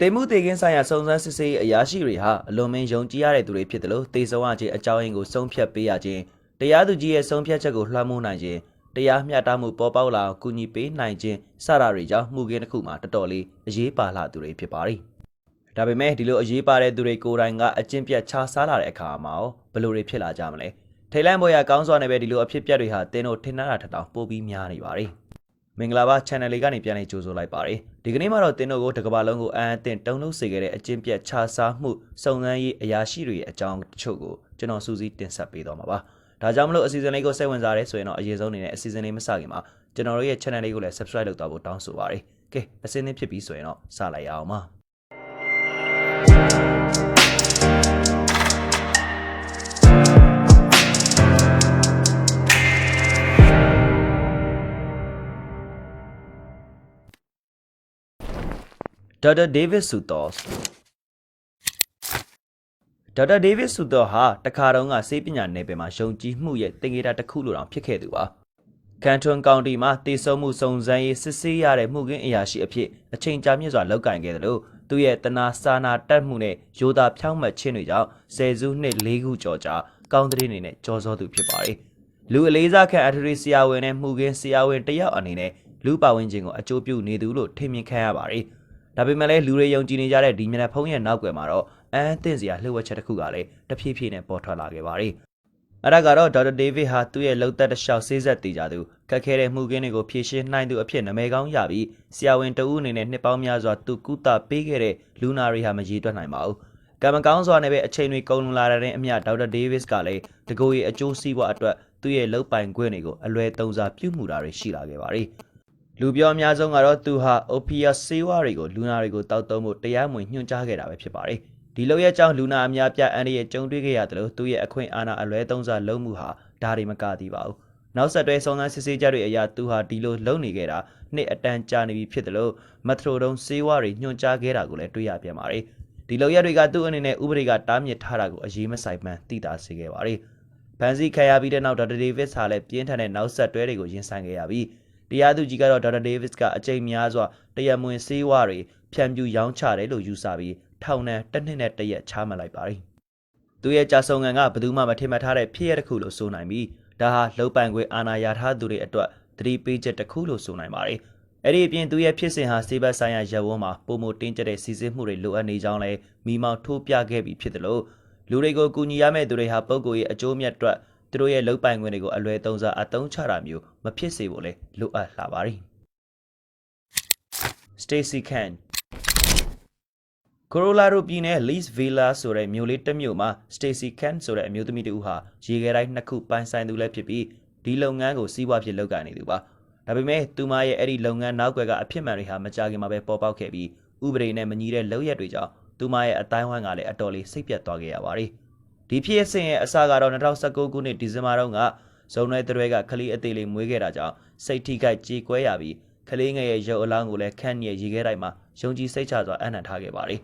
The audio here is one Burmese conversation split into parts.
တေမှုတေကင်းဆိုင်ရာစုံစမ်းစစ်ဆေးရေးအရာရှိတွေဟာအလွန်မင်းယုံကြည်ရတဲ့သူတွေဖြစ်တယ်လို့တေဆုံးအချင်းအကြောင်းရင်းကိုဆုံးဖြတ်ပေးရခြင်းတရားသူကြီးရဲ့ဆုံးဖြတ်ချက်ကိုလွှမ်းမိုးနိုင်ခြင်းတရားမျှတမှုပေါ်ပေါက်လာအောင်ကူညီပေးနိုင်ခြင်းစတာတွေကြောင့်မှုခင်းတစ်ခုမှာတော်တော်လေးအရေးပါလာသူတွေဖြစ်ပါသည်ဒါပေမဲ့ဒီလိုအရေးပါတဲ့သူတွေကိုယ်တိုင်ကအကျင့်ပြတ်ခြားစားလာတဲ့အခါမှာရောဘယ်လိုတွေဖြစ်လာကြမလဲထိတ်လန့်ပေါ်ရကောင်းစွာနဲ့ပဲဒီလိုအဖြစ်အပျက်တွေဟာတင်းတို့ထင်တာထက်တောင်ပိုပြီးများနေပါသည် မင်္ဂလာပါ channel လေးကနေပြန်လည်ကြိုဆိုလိုက်ပါရစေဒီကနေ့မှာတော့တင်တို့ကိုတစ်ကမ္ဘာလုံးကိုအံအသင့်တုံ့လုံးစေခဲ့တဲ့အကျင့်ပြတ်ခြားစားမှုစုံစမ်းရေးအရာရှိတွေရဲ့အကြောင်းတချို့ကိုကျွန်တော်စူးစီးတင်ဆက်ပေးသွားမှာပါဒါကြောင့်မလို့အစီအစဉ်လေးကိုစိတ်ဝင်စားရဲဆိုရင်တော့အရင်ဆုံးအနေနဲ့အစီအစဉ်လေးမစခင်မှာကျွန်တော်တို့ရဲ့ channel လေးကိုလည်း subscribe လုပ်သွားဖို့တောင်းဆိုပါရစေကဲအစင်းသင်းဖြစ်ပြီဆိုရင်တော့စလိုက်ရအောင်ပါ ဒေါက်တာဒေးဗစ်ဆူသောဒေါက်တာဒေးဗစ်ဆူသောဟာတခါတုန်းကစေပညာနယ်ပယ်မှာယုံကြည်မှုရဲ့တင်ကေတာတစ်ခုလိုတောင်ဖြစ်ခဲ့သူပါကန်ထွန်ကောင်တီမှာတည်ဆုံမှုစုံစမ်းရေးစစ်ဆေးရတဲ့မှုကင်းအရာရှိအဖြစ်အချိန်ကြာမြင့်စွာလောက်ကင်ခဲ့တယ်လို့သူရဲ့တနာစာနာတက်မှုနဲ့ရိုးသားဖြောင့်မတ်ခြင်းတွေကြောင့်ဆယ်စုနှစ်၄ခုကျော်ကြာကောင်းတဲ့အနေနဲ့ကြော်စောသူဖြစ်ပါတယ်လူအလေးစားခံအထရီဆရာဝန်နဲ့မှုကင်းဆရာဝန်တစ်ယောက်အနေနဲ့လူပါဝင်ခြင်းကိုအကျိုးပြုနေသူလို့ထင်မြင်ခံရပါတယ် ဒါပေမဲ့လည်းလူတွေယုံကြည်နေကြတဲ့ဒီမျက်နှာဖုံးရဲ့နောက်ွယ်မှာတော့အန်းသင့်စရာလှုပ်ဝက်ချက်တစ်ခုကလည်းတဖြည်းဖြည်းနဲ့ပေါ်ထွက်လာခဲ့ပါတယ်။အဲ့ဒါကတော့ဒေါက်တာဒေးဗစ်ဟာသူ့ရဲ့လှုပ်သက်တစ်လျှောက်ဆေးဆက်တည်ကြသူခက်ခဲတဲ့မှုကင်းတွေကိုဖြေရှင်းနိုင်သူအဖြစ်နာမည်ကောင်းရပြီးဆရာဝန်တဦးအနေနဲ့နှစ်ပေါင်းများစွာသူကုသပေးခဲ့တဲ့လူနာတွေဟာမရေတွက်နိုင်ပါဘူး။ကံမကောင်းစွာနဲ့ပဲအချိန်တွေကုန်လွန်လာတဲ့အမျှဒေါက်တာဒေးဗစ်ကလည်းတကူရဲ့အကျိုးစီးပွားအတွက်သူ့ရဲ့လှုပ်ပိုင်ခွင့်တွေကိုအလွယ်သုံးစားပြုမှုတာတွေရှိလာခဲ့ပါတယ်။ လူပြောအများဆုံးကတော့သူဟာ opiate ဆေးဝါးတွေကိုလူနာတွေကိုတောက်သုံးဖို့တရားမဝင်ညွှန်ကြားခဲ့တာပဲဖြစ်ပါတယ်။ဒီလိုရဲ့အကြောင်းလူနာအများပြအန်ဒီရဲ့ကြုံတွေ့ခဲ့ရတယ်လို့သူရဲ့အခွင့်အာဏာအလွဲသုံးစားလုံးမှုဟာဒါတွေမကသေးပါဘူး။နောက်ဆက်တွဲစုံစမ်းစစ်ဆေးကြတွေအရာသူဟာဒီလိုလုံနေခဲ့တာနှစ်အတန်ကြာနေပြီဖြစ်တယ်လို့မက်ထရိုဒုံဆေးဝါးတွေညွှန်ကြားခဲ့တာကိုလည်းတွေ့ရပြန်ပါတယ်။ဒီလိုရက်တွေကသူ့အနေနဲ့ဥပဒေကတားမြစ်ထားတာကိုအရေးမဆိုင်မှန်းသိတာစေခဲ့ပါတယ်။ဖန်စီခံရပြီးတဲ့နောက်ဒေါက်တာဒေးဗစ်ဟာလည်းပြင်းထန်တဲ့နောက်ဆက်တွဲတွေကိုရင်ဆိုင်ခဲ့ရပြီး တရားသူကြီးကတော့ဒေါက်တာဒေးဗစ်ကအကြိမ်များစွာတရားမဝင်ဆေးဝါးတွေဖြန့်ဖြူးရောင်းချတယ်လို့ယူဆပြီးထောင်ဒဏ်တစ်နှစ်နဲ့တစ်ရက်ချမှတ်လိုက်ပါတယ်။သူရဲ့ကြာဆုံးငံကဘယ်သူမှမထင်မှတ်ထားတဲ့ဖြစ်ရတစ်ခုလို့ဆိုနိုင်ပြီးဒါဟာလှုပ်ပိုင်ခွင့်အာဏာရထားသူတွေအတွက်သတိပေးချက်တစ်ခုလို့ဆိုနိုင်ပါတယ်။အဲ့ဒီအပြင်သူရဲ့ဖြစ်စဉ်ဟာစေဘတ်ဆိုင်ရာရပ်ဝန်းမှာပုံမတင်းကျပ်တဲ့စီစစ်မှုတွေလိုအပ်နေကြောင်းလည်းမိမောင်ထိုးပြခဲ့ပြီးဖြစ်တယ်လို့လူတွေကိုကူညီရမယ့်သူတွေဟာပုံကိုယ်ရဲ့အကျိုးမြတ်အတွက် သူတို့ရဲ့လုံပိုင်ခွင့်တွေကိုအလွယ်သုံးစားအသုံးချတာမျိုးမဖြစ်စေဖို့လဲလိုအပ်လာပါသည် Stacy Khan ကိုရိုလာဒိုပြည်နယ် Lees Villa ဆိုတဲ့မြို့လေးတစ်မြို့မှာ Stacy Khan ဆိုတဲ့အမျိုးသမီးတူဟာရေခဲတိုင်းနှစ်ခုပိုင်ဆိုင်သူလည်းဖြစ်ပြီးဒီလုပ်ငန်းကိုစီးပွားဖြစ်လုပ်ကိုင်နေသူပါဒါပေမဲ့သူမရဲ့အဲ့ဒီလုပ်ငန်းနောက်ွယ်ကအဖြစ်မှန်တွေဟာမကြခင်မှာပဲပေါ်ပေါက်ခဲ့ပြီးဥပဒေနဲ့မညီတဲ့လုပ်ရက်တွေကြောင့်သူမရဲ့အတိုင်းဝိုင်းကလည်းအတော်လေးစိတ်ပြတ်သွားခဲ့ရပါတယ် ဒီဖြစ်အစဉ်ရဲ့အစကတော့2019ခုနှစ်ဒီဇင်ဘာတုန်းကဇုံနယ်တရွဲကကလေးအသေးလေးမွေးခဲ့တာကြောင့်စိတ်ထိခိုက်ကြေကွဲရပြီးကလေးငယ်ရဲ့ရုပ်အလောင်းကိုလည်းခန့်ရဲ့ရေခဲတိုင်းမှာယုံကြည်စိတ်ချစွာအနံ့ထားခဲ့ပါတယ်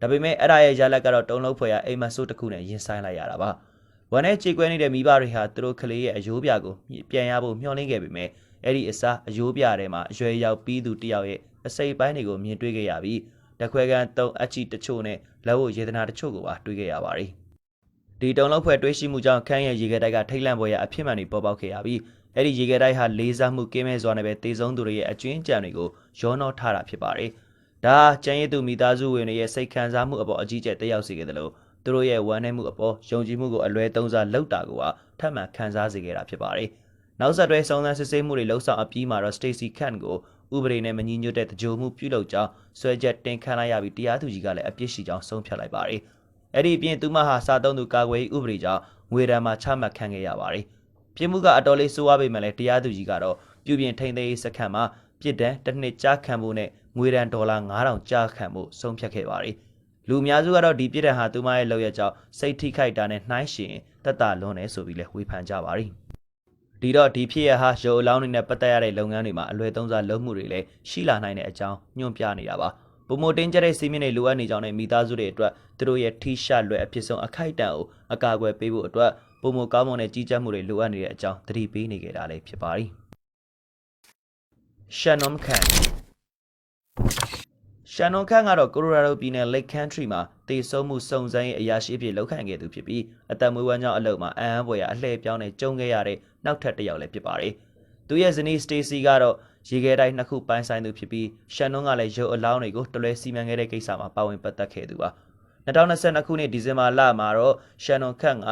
ဒါပေမဲ့အဲ့ဒါရဲ့ရလဒ်ကတော့တုံလုံးဖွယ်ရအိမ်မက်ဆိုးတစ်ခုနဲ့ရင်ဆိုင်လိုက်ရတာပါဝမ်းနဲ့ကြေကွဲနေတဲ့မိဘတွေဟာသူတို့ကလေးရဲ့အယိုးပြကိုပြန်ရဖို့မျှော်လင့်ခဲ့ပေမဲ့အဲ့ဒီအစားအယိုးပြထဲမှာအရွယ်ရောက်ပြီးသူတယောက်ရဲ့အစိပ်ပိုင်းတွေကိုမြင်တွေ့ခဲ့ရပြီးတခွဲကန်တုံအချီတချို့နဲ့လက်ဝတ်ရေဒနာတချို့ကိုပါတွေ့ခဲ့ရပါတယ် ဒီတုံလုံးဖွဲ့တွေးရှိမှုကြောင့်ခန်းရဲ့ရေခဲတိုက်ကထိတ်လန့်ပေါ်ရအဖြစ်မှန်တွေပေါ်ပေါက်ခဲ့ရပြီးအဲ့ဒီရေခဲတိုက်ဟာလေးစားမှုကင်းမဲ့စွာနဲ့ပဲတေဆုံးသူတွေရဲ့အကျွင်းကြံတွေကိုရောနှောထားတာဖြစ်ပါတယ်။ဒါကျန်ရည်သူမိသားစုဝင်တွေရဲ့စိတ်ခံစားမှုအပေါ်အကြီးကျယ်တက်ရောက်စေခဲ့တယ်လို့သူတို့ရဲ့ဝမ်းနည်းမှုအပေါ်ယုံကြည်မှုကိုအလွဲသုံးစားလောက်တာကိုကထပ်မံခံစားစေခဲ့တာဖြစ်ပါတယ်။နောက်ဆက်တွဲစုံစမ်းစစ်ဆေးမှုတွေလှုပ်ဆောင်အပြီးမှာတော့ Stacy Khan ကိုဥပဒေနဲ့မညီညွတ်တဲ့တကြိုမှုပြုလုပ်ကြောင်းဆွဲချက်တင်ခံလိုက်ရပြီးတရားသူကြီးကလည်းအပြစ်ရှိကြောင်းဆုံးဖြတ်လိုက်ပါတယ်။ အဲ့ဒီအပြင်သူမဟာစာသုံးသူကာကွယ်ရေးဥပဒေကြောင့်ငွေဒဏ်မှာချမှတ်ခံခဲ့ရပါတယ်။ပြစ်မှုကအတော်လေးဆိုးဝါးပေမဲ့လည်းတရားသူကြီးကတော့ပြုပြင်ထိန်သိမ်းရေးစခန်းမှာပြစ်ဒဏ်တစ်နှစ်ကြာခံဖို့နဲ့ငွေဒဏ်ဒေါ်လာ9000ကြာခံဖို့ဆုံးဖြတ်ခဲ့ပါတယ်။လူအများစုကတော့ဒီပြစ်ဒဏ်ဟာသူမရဲ့လုပ်ရကြောင်းစိတ်ထိခိုက်တာနဲ့နှိုင်းယှဉ်တက်တာလွန်တယ်ဆိုပြီးလည်းဝေဖန်ကြပါတယ်။ဒီတော့ဒီဖြစ်ရဟာရုပ်အလောင်းတွေနဲ့ပတ်သက်ရတဲ့လုပ်ငန်းတွေမှာအလွယ်သုံးစားလုပ်မှုတွေလည်းရှိလာနိုင်တဲ့အကြောင်းညွှန်ပြနေတာပါ။ ပုံမတင်းကျပ်တဲ့စီးမင်းတွေလိုအပ်နေကြောင်းနဲ့မိသားစုတွေအတွက်သူတို့ရဲ့ထိရှလွယ်အဖြစ်ဆုံးအခိုက်အတန့်ကိုအကာအကွယ်ပေးဖို့အတွက်ပုံမကောင်းမွန်တဲ့ကြီးကြပ်မှုတွေလိုအပ်နေတဲ့အကြောင်းသတိပေးနေကြတာလည်းဖြစ်ပါတယ်။ Shannon Khan ရှန်နွန်ခန့်ကတော့ကိုလိုရာဒိုပြည်နယ် Lake Country မှာတေဆုံးမှုစုံစမ်းရေးအရာရှိအဖြစ်လုပ်ခံခဲ့သူဖြစ်ပြီးအသက်မွေးဝမ်းကြောင်းအလုပ်မှာအံ့အားဖွယ်ရာအလှည့်ပြောင်းနဲ့ကြုံခဲ့ရတဲ့နောက်ထပ်တစ်ယောက်လည်းဖြစ်ပါတယ်။သူရဲ့ဇနီး Stacy ကတော့ ရေခဲတိုင်းနှစ်ခုပိုင်းဆိုင်သူဖြစ်ပြီးရှန်နွန်ကလည်းရုပ်အလောင်းတွေကိုတလွဲစီမံခဲ့တဲ့ကိစ္စမှာပါဝင်ပတ်သက်ခဲ့သူပါ။2022ခုနှစ်ဒီဇင်ဘာလမှာတော့ရှန်နွန်ခန့်က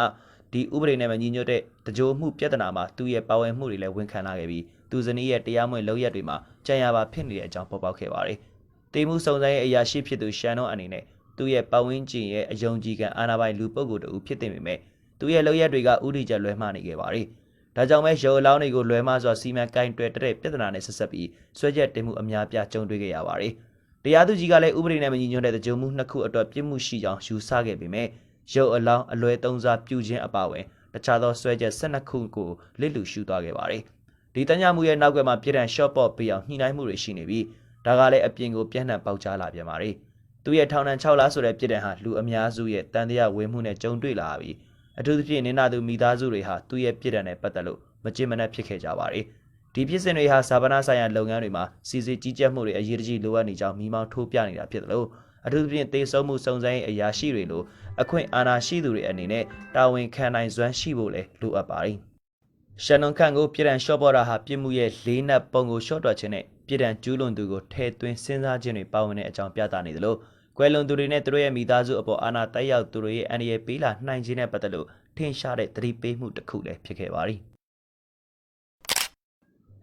ဒီဥပဒေနဲ့မညီညွတ်တဲ့တကြိုမှုပြဿနာမှာသူ့ရဲ့ပါဝင်မှုတွေလည်းဝန်ခံလာခဲ့ပြီးသူဇနီးရဲ့တရားမဝင်လုပ်ရက်တွေမှာကြံရပါဖြစ်နေတဲ့အကြောင်းပေါ်ပေါက်ခဲ့ပါတယ်။တေမှုစုံစမ်းရေးအရာရှိဖြစ်သူရှန်နွန်အနေနဲ့သူ့ရဲ့ပတ်ဝန်းကျင်ရဲ့အယုံကြည်ခံအာဏာပိုင်လူပုဂ္ဂိုလ်တူဖြစ်တဲ့ပေမဲ့သူ့ရဲ့လုပ်ရက်တွေကဥတီချက်လွဲမှားနေခဲ့ပါတယ်။ ဒါကြောင့်ပဲရုပ်အလောင်းတွေကိုလွဲမှားစွာစီမံကင်တွယ်တဲ့ပြဿနာနဲ့ဆက်ဆက်ပြီးဆွဲချက်တင်မှုအများပြားကြုံတွေ့ခဲ့ရပါတယ်။တရားသူကြီးကလည်းဥပဒေနဲ့မညီညွတ်တဲ့ကြုံမှုနှစ်ခုအတွက်ပြစ်မှုရှိကြောင်းယူဆခဲ့ပေမဲ့ရုပ်အလောင်းအလွဲသုံးစားပြုခြင်းအပါအဝင်တခြားသောဆွဲချက်12ခုကိုလစ်လူရှုသွားခဲ့ပါတယ်။ဒီတညမှုရဲ့နောက်ကွယ်မှာပြည်ထန် short pop ပေးအောင်ညှိနှိုင်းမှုတွေရှိနေပြီးဒါကလည်းအပြင်ကိုပြန့်နှံ့ပေါက်ကြားလာပြန်ပါတယ်။သူရဲ့ထောင်ဒဏ်6လဆိုတဲ့ပြည်ထန်ဟာလူအများစုရဲ့တန်တရားဝေမှုနဲ့ကြုံတွေ့လာပြီး အထူးသဖြင့်နင်နာသူမိသားစုတွေဟာသူ့ရဲ့ပြည်ထန်နဲ့ပတ်သက်လို့မကြင်မနှက်ဖြစ်ခဲ့ကြပါတယ်။ဒီဖြစ်စဉ်တွေဟာဇာပနာဆိုင်ရာလုပ်ငန်းတွေမှာစီစီကြီးကြပ်မှုတွေအရေးတကြီးလိုအပ်နေကြောင်းမိမောင်းထိုးပြနေတာဖြစ်တယ်လို့အထူးသဖြင့်တေဆုံးမှုစုံစမ်းရေးအရာရှိတွေလိုအခွင့်အာဏာရှိသူတွေအနေနဲ့တာဝန်ခံနိုင်စွမ်းရှိဖို့လည်းလိုအပ်ပါတယ်။ရှန်နွန်ခန့်ကိုပြည်တံရှော့ဘော်ဒါဟာပြစ်မှုရဲ့လေးနက်ပုံကိုရှော့တွက်ခြင်းနဲ့ပြည်တံကျူးလွန်သူကိုထဲသွင်းစဉ်းစားခြင်းတွေပါဝင်တဲ့အကြောင်းပြသနေသလို ကွယ်လွန်သူတွေနဲ့သူတို့ရဲ့မိသားစုအပေါ်အာဏာတက်ရောက်သူတွေရဲ့အန္တရာယ်ပေးလာနိုင်ခြင်းနဲ့ပတ်သက်လို့ထင်ရှားတဲ့သတိပေးမှုတစ်ခုလည်းဖြစ်ခဲ့ပါသည်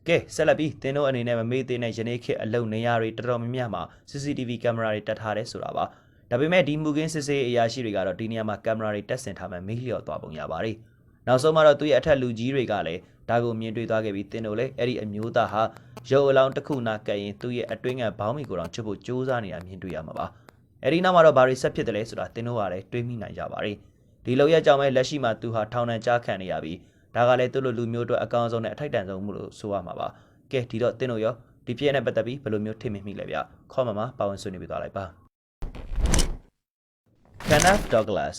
ကဲဆက်လက်ပြီးသင်တို့အနေနဲ့မမေ့သေးတဲ့ယနေ့ခေတ်အလုံနေရာတွေတော်တော်များများမှာ CCTV ကင်မရာတွေတက်ထားတယ်ဆိုတာပါဒါပေမဲ့ဒီမူကင်းစစ်ဆေးအရာရှိတွေကတော့ဒီနေရာမှာကင်မရာတွေတက်ဆင်ထားမှမေးလျော့သွားပုံရပါတယ်နောက်ဆုံးမှာတော့သူရဲ့အထက်လူကြီးတွေကလည်းဒါကိုမြင်တွေ့သွားခဲ့ပြီးတင်တို့လည်းအဲ့ဒီအမျိုးသားဟာရုပ်အလောင်းတစ်ခုနာကပ်ရင်သူ့ရဲ့အတွင်းကဘောင်းမီကိုတောင်ချွတ်ဖို့ကြိုးစားနေတာမြင်တွေ့ရမှာပါ အဲ့ဒီနောက်မှာတော့ဘာတွေဆက်ဖြစ်တယ်လဲဆိုတာတင်တို့ကလည်းတွေးမိနိုင်ကြပါတယ်ဒီလောက်ရကြောင်ပဲလက်ရှိမှာသူဟာထောင်ဒဏ်ကြားခံနေရပြီးဒါကလည်းသူ့လိုလူမျိုးတို့အကောင်ဆုံးနဲ့အထိုက်တန်ဆုံးမှုလို့ဆိုရမှာပါကဲဒီတော့တင်တို့ရောဒီပြည့်နဲ့ပတ်သက်ပြီးဘယ်လိုမျိုးထင်မြင်မိလဲဗျခေါ်မှာမှာပါဝင်ဆွေးနွေးပြသွားလိုက်ပါ Kenneth Douglas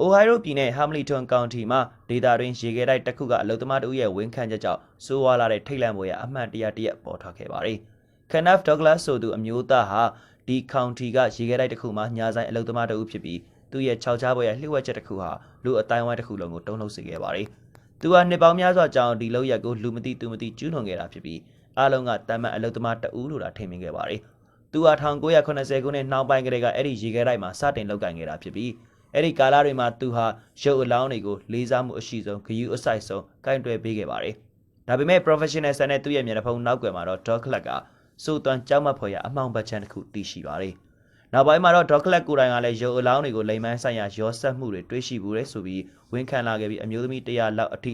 အိုဟိုင်ရိုပြည်နယ်ဟာမလီတွန်ကောင်တီမှာဒေတာတွင်ရေခဲတိုက်တစ်ခုကအလုသမားတို့ရဲ့ဝန်ခံချက်ကြောင့်စိုးဝါလာတဲ့ထိတ်လန့်ပွဲရအမှန်တရားတရက်ပေါ်ထွက်ခဲ့ပါတယ်။ Kenneth Douglas ဆိုသူအမျိုးသားဟာ ဒီကောင်တီကရေခဲတိုက်တစ်ခုမှာညာဆိုင်အလုသမားတို့ဖြစ်ပြီးသူရဲ့ခြောက်ချားပွဲရလှည့်ဝက်ချက်တစ်ခုဟာလူအတိုင်းဝိုင်းတစ်ခုလုံးကိုတုံ့လှုပ်စေခဲ့ပါတယ်။သူဟာနှစ်ပေါင်းများစွာကြာအောင်ဒီလောက်ရက်ကိုလူမသိသူမသိကျူးလွန်ခဲ့တာဖြစ်ပြီးအားလုံးကတမန်အလုသမားတအူးလို့သာထင်မြင်ခဲ့ပါတယ်။သူဟာ1980ခုနှစ်နှောင်းပိုင်းကလေးကအဲ့ဒီရေခဲတိုက်မှာစတင်လောက်ကင်ခဲ့တာဖြစ်ပြီးအဲ့ဒီကာလတွေမှာသူဟာရုပ်အလောင်းတွေကိုလေးစားမှုအရှိဆုံးဂယူးအဆိုင်ဆုံးကင်တွယ်ပေးခဲ့ပါတယ်။ဒါပေမဲ့ professional ဆန်တဲ့သူ့ရဲ့မျက်နှာဖုံးနောက်ကွယ်မှာတော့ dog club က စိုးသွမ်းကြောက်မက်ဖွယ်ရအမှောင်ဘတ်ချမ်းတစ်ခုတည်ရှိပါတယ်။နောက်ပိုင်းမှာတော့ dog club ကိုယ်တိုင်ကလည်းရုပ်အလောင်းတွေကိုလိမ်မိုင်းဆိုင်ရာရောဆက်မှုတွေတွေးရှိဘူးလေဆိုပြီးဝန်ခံလာခဲ့ပြီးအမျိုးသမီး100လောက်အထိ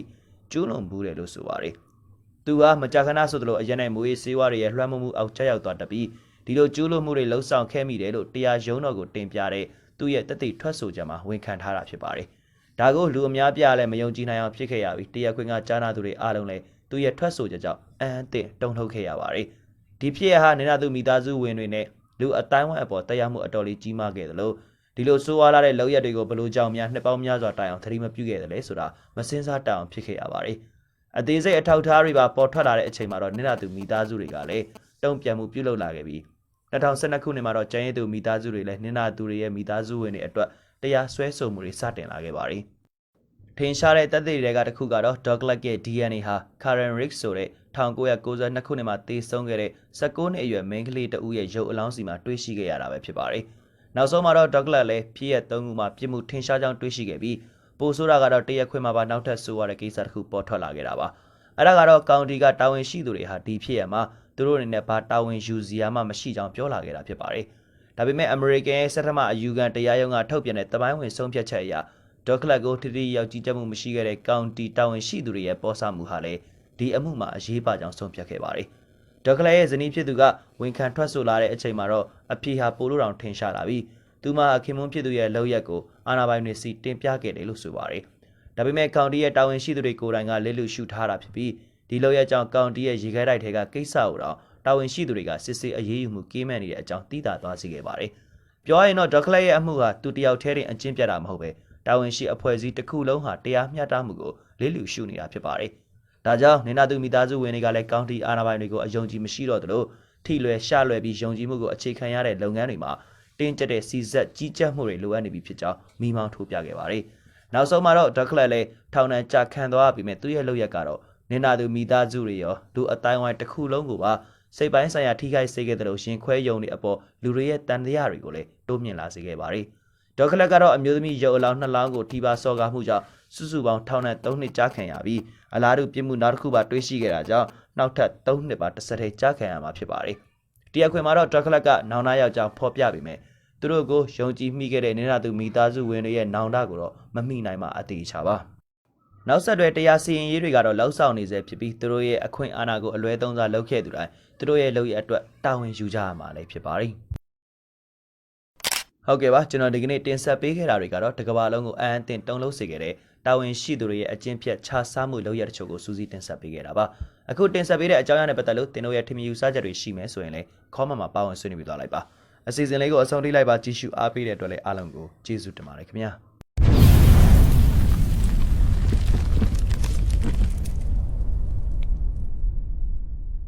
ကျူးလွန်ဘူးတယ်လို့ဆိုပါတယ်။သူဟာမကြာခဏဆိုသလိုအရင်နဲ့မွေးဆေးဝါးတွေရဲ့လွှမ်းမိုးမှုအောက်ကျရောက်သွားတတ်ပြီးဒီလိုကျူးလွန်မှုတွေလှုံ့ဆော်ခဲ့မိတယ်လို့တရားရုံးတော်ကိုတင်ပြတဲ့သူ့ရဲ့တက်သိထွက်ဆိုချက်မှာဝန်ခံထားတာဖြစ်ပါတယ်။ဒါကိုလူအများပြားလည်းမယုံကြည်နိုင်အောင်ဖြစ်ခဲ့ရပြီးတရားခွင်ကကြားနာသူတွေအားလုံးလည်းသူ့ရဲ့ထွက်ဆိုချက်ကြောင့်အံ့အသင့်တုန်လှုပ်ခဲ့ရပါတယ်။ ဒီဖြစ်ရဟာနေနာသူမိသားစုဝင်တွေနဲ့လူအတိုင်းဝိုင်းအပေါ်တရားမှုအတော်လေးကြီးမားခဲ့တယ်လို့ဒီလိုဆိုးဝါးလာတဲ့လောက်ရက်တွေကိုဘလို့ကြောင်များနှစ်ပေါင်းများစွာတိုင်အောင်သတိမပြုခဲ့တယ်လေဆိုတာမစင်းစားတောင်ဖြစ်ခဲ့ရပါတယ်။အသေးစိတ်အထောက်ထားတွေပါပေါ်ထွက်လာတဲ့အချိန်မှာတော့နေနာသူမိသားစုတွေကလည်းတုံ့ပြန်မှုပြုလုပ်လာခဲ့ပြီး2012ခုနှစ်မှာတော့ကျန်းရည်သူမိသားစုတွေလည်းနင်နာသူတွေရဲ့မိသားစုဝင်တွေအတွက်တရားစွဲဆိုမှုတွေစတင်လာခဲ့ပါတယ်။ထင်ရှားတဲ့တပ်တွေကတစ်ခုကတော့ Douglas ရဲ့ DNA ဟာ Karen Riggs ဆိုတဲ့ 1992ခုနှစ်မှာတည်ဆုံခဲ့တဲ့16နှစ်အရွယ်မိန်းကလေးတဦးရဲ့ရုပ်အလောင်းစီမှာတွေ့ရှိခဲ့ရတာပဲဖြစ်ပါတယ်။နောက်ဆုံးမှာတော့ Douglas လည်းဖြစ်ရက်၃ခုမှာပြစ်မှုထင်ရှားကြောင်းတွေ့ရှိခဲ့ပြီးပိုဆိုတာကတော့တရက်ခွင်မှာပါနောက်ထပ်ဆိုးရတဲ့ကိစ္စတစ်ခုပေါ်ထွက်လာခဲ့တာပါ။အဲ့ဒါကတော့ကောင်တီကတာဝန်ရှိသူတွေဟာဒီဖြစ်ရမှာသူတို့အနေနဲ့ဘာတာဝန်ယူစီယာမှမရှိကြောင်းပြောလာခဲ့တာဖြစ်ပါတယ်။ဒါပေမဲ့ American ရဲ့စက်ထမအယူခံတရားရုံးကထုတ်ပြန်တဲ့တပိုင်းဝင်ဆုံးဖြတ်ချက်အရဒေါကလတ်ကိုထိထိရောက်ကြီးကြပ်မှုမရှိခဲ့တဲ့ကောင်တီတာဝန်ရှိသူတွေရဲ့ပေါ်ဆမှုဟာလည်း ဒီအမှုမှာအရေးပါကြောင်းဆုံးဖြတ်ခဲ့ပါတယ်။ဒေါကလတ်ရဲ့ဇနီးဖြစ်သူကဝန်ခံထွက်ဆိုလာတဲ့အချိန်မှာတော့အဖြေဟာပိုလို့တောင်ထင်ရှားလာပြီးသူမအခင်မွန်းဖြစ်သူရဲ့လောက်ရက်ကိုအာနာပိုင်တွေစီတင်ပြခဲ့တယ်လို့ဆိုပါတယ်။ဒါပေမဲ့ကောင်တီရဲ့တာဝန်ရှိသူတွေကိုယ်တိုင်ကလက်လူရှုထားတာဖြစ်ပြီးဒီလောက်ရက်ကြောင့်ကောင်တီရဲ့ရေခဲတိုက်ထဲကကိစ္စကိုတော့တာဝန်ရှိသူတွေကစစ်ဆေးအရေးယူမှုကင်းမဲ့နေတဲ့အကြောင်းသိသာသွားစေခဲ့ပါတယ်။ပြောရရင်တော့ဒေါကလက်ရဲ့အမှုကသူတယောက်တည်းတင်အကျင့်ပြတာမဟုတ်ပဲတာဝန်ရှိအဖွဲ့အစည်းတစ်ခုလုံးဟာတရားမျှတမှုကိုလေးလူရှုနေတာဖြစ်ပါတယ်။ ဒါကြောင့်နေနာသူမိသားစုဝင်တွေကလည်းကောင်တီအာဏာပိုင်တွေကိုအယုံကြည်မရှိတော့သလိုထိလွယ်ရှလွယ်ပြီးယုံကြည်မှုကိုအခြေခံရတဲ့လုပ်ငန်းတွေမှာတင်းကျပ်တဲ့စီစက်ကြီးကြပ်မှုတွေလိုအပ်နေပြီဖြစ်ကြောင်းမိမောင်းထိုးပြခဲ့ပါတယ်။နောက်ဆုံးမှာတော့ဒေါက်ကလတ်လည်းထောင်ဒဏ်ကြာခံသွားပြီးမြဲသူရဲ့လုပ်ရက်ကတော့နင်နာသူမိသားစုတွေရောလူအတိုင်းဝိုင်းတစ်ခုလုံးကိုပါစိတ်ပိုင်းဆိုင်ရာထိခိုက်စေခဲ့တဲ့လို့ရှင်ခွဲယုံတွေအပေါ်လူတွေရဲ့တန်တရားတွေကိုလည်းတိုးမြင့်လာစေခဲ့ပါတယ်။ဒေါက်ကလတ်ကတော့အမျိုးသမီးရုပ်အလောင်းနှစ်လောင်းကိုထိပါစော်ကားမှုကြောင့် စုစုပေါင်းထောင်ဒဏ်3နှစ်ကြာခံရပြီးအလားတူပြစ်မှုနောက်တစ်ခုပါတွေးရှိခဲ့တာကြောင့်နောက်ထပ်3နှစ်ပါတစ်ဆက်တည်းကြာခံရမှာဖြစ်ပါတယ်။တရားခွင်မှာတော့ဒေါက်ကလတ်ကနောင်နာယောက်ျောင်းဖော်ပြပေမဲ့သူတို့ကိုယုံကြည်မိခဲ့တဲ့နင်နာသူမိသားစုဝင်တွေရဲ့နောင်တကိုတော့မမိနိုင်မှအသေးချပါ။နောက်ဆက်တွဲတရားစီရင်ရေးတွေကတော့လောက်ဆောင်နေစေဖြစ်ပြီးသူတို့ရဲ့အခွင့်အာဏာကိုအလွဲသုံးစားလုပ်ခဲ့သူတိုင်းသူတို့ရဲ့လုပ်ရအတွက်တာဝန်ယူကြရမှာလည်းဖြစ်ပါတယ်။ဟုတ်ကဲ့ပါကျွန်တော်ဒီကနေ့တင်ဆက်ပေးခဲ့တာတွေကတော့တစ်ကမ္ဘာလုံးကိုအံ့အသင့်တုံ့လုံးစေခဲ့တဲ့ တာဝန်ရှိသူတွေရဲ့အကျင့်ဖြတ်ခြားစားမှုလုပ်ရတဲ့ချို့ကိုစူးစီးတင်ဆက်ပေးခဲ့တာပါ။အခုတင်ဆက်ပေးတဲ့အကြောင်းအရာနဲ့ပတ်သက်လို့တင်တို့ရဲ့ထင်မြင်ယူဆချက်တွေရှိမယ်ဆိုရင်လည်း comment မှာပါဝင်ဆွေးနွေးပြသွားလိုက်ပါ။အစီအစဉ်လေးကိုအဆုံးထိလိုက်ပါကြည့်ရှုအားပေးတဲ့အတွက်လည်းအားလုံးကိုကျေးဇူးတင်ပါတယ်ခင်ဗျာ။